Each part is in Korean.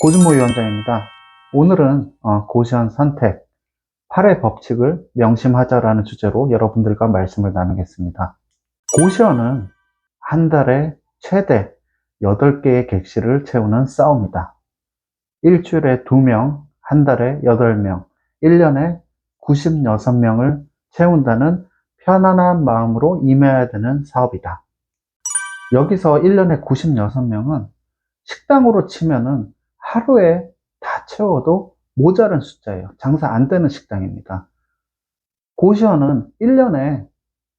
고준모 위원장입니다. 오늘은 어, 고시원 선택 8의 법칙을 명심하자라는 주제로 여러분들과 말씀을 나누겠습니다. 고시원은 한 달에 최대 8개의 객실을 채우는 싸움이다. 일주일에 2명, 한 달에 8명, 1년에 96명을 채운다는 편안한 마음으로 임해야 되는 사업이다. 여기서 1년에 96명은 식당으로 치면은 하루에 다 채워도 모자른 숫자예요. 장사 안 되는 식당입니다. 고시원은 1년에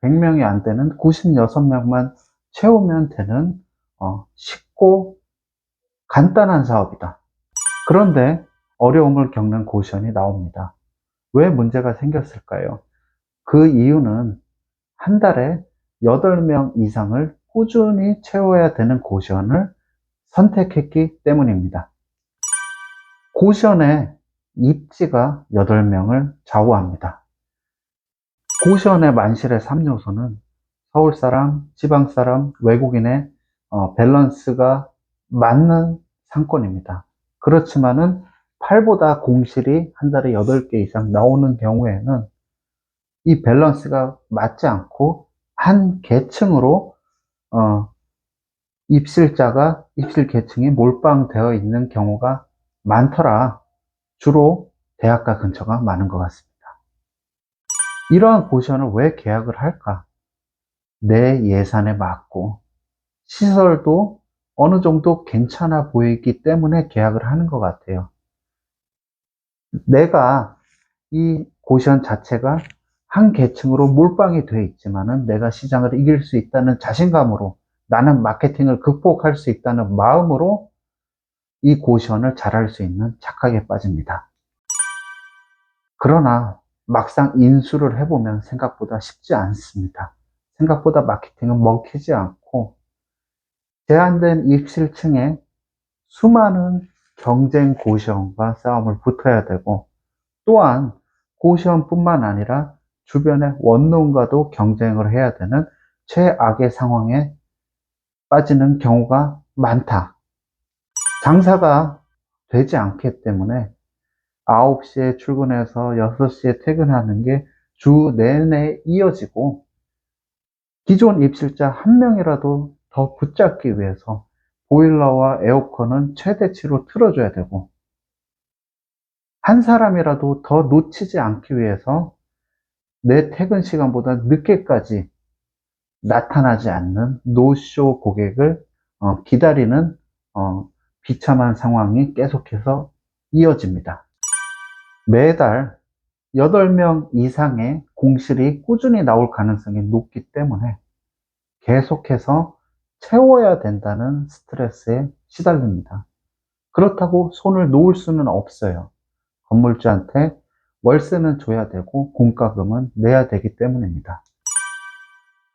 100명이 안 되는 96명만 채우면 되는 어, 쉽고 간단한 사업이다. 그런데 어려움을 겪는 고시원이 나옵니다. 왜 문제가 생겼을까요? 그 이유는 한 달에 8명 이상을 꾸준히 채워야 되는 고시원을 선택했기 때문입니다. 고시원의 입지가 8명을 좌우합니다. 고시원의 만실의 3요소는 서울 사람, 지방 사람, 외국인의 어, 밸런스가 맞는 상권입니다. 그렇지만은 8보다 공실이 한 달에 8개 이상 나오는 경우에는 이 밸런스가 맞지 않고 한 계층으로 어, 입실자가 입실 계층이 몰빵되어 있는 경우가 많더라. 주로 대학가 근처가 많은 것 같습니다. 이러한 고시원을 왜 계약을 할까? 내 예산에 맞고 시설도 어느 정도 괜찮아 보이기 때문에 계약을 하는 것 같아요. 내가 이 고시원 자체가 한 계층으로 몰빵이 되어 있지만은 내가 시장을 이길 수 있다는 자신감으로 나는 마케팅을 극복할 수 있다는 마음으로 이 고시원을 잘할 수 있는 착각에 빠집니다. 그러나 막상 인수를 해보면 생각보다 쉽지 않습니다. 생각보다 마케팅은 먹히지 않고 제한된 입실층에 수많은 경쟁 고시원과 싸움을 붙어야 되고 또한 고시원뿐만 아니라 주변의 원룸과도 경쟁을 해야 되는 최악의 상황에 빠지는 경우가 많다. 장사가 되지 않기 때문에 9시에 출근해서 6시에 퇴근하는 게 주 내내 이어지고 기존 입실자 한 명이라도 더 붙잡기 위해서 보일러와 에어컨은 최대치로 틀어줘야 되고 한 사람이라도 더 놓치지 않기 위해서 내 퇴근 시간보다 늦게까지 나타나지 않는 노쇼 고객을 어, 기다리는 어, 비참한 상황이 계속해서 이어집니다. 매달 8명 이상의 공실이 꾸준히 나올 가능성이 높기 때문에 계속해서 채워야 된다는 스트레스에 시달립니다. 그렇다고 손을 놓을 수는 없어요. 건물주한테 월세는 줘야 되고 공과금은 내야 되기 때문입니다.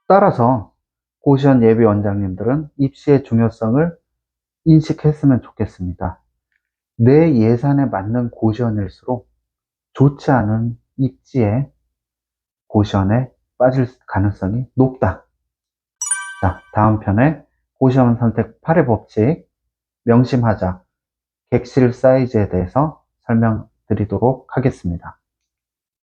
따라서 고시원 예비 원장님들은 입시의 중요성을 인식했으면 좋겠습니다. 내 예산에 맞는 고시원일수록 좋지 않은 입지에 고시원에 빠질 가능성이 높다. 자, 다음 편에 고시원 선택 8의 법칙 명심하자 객실 사이즈에 대해서 설명드리도록 하겠습니다.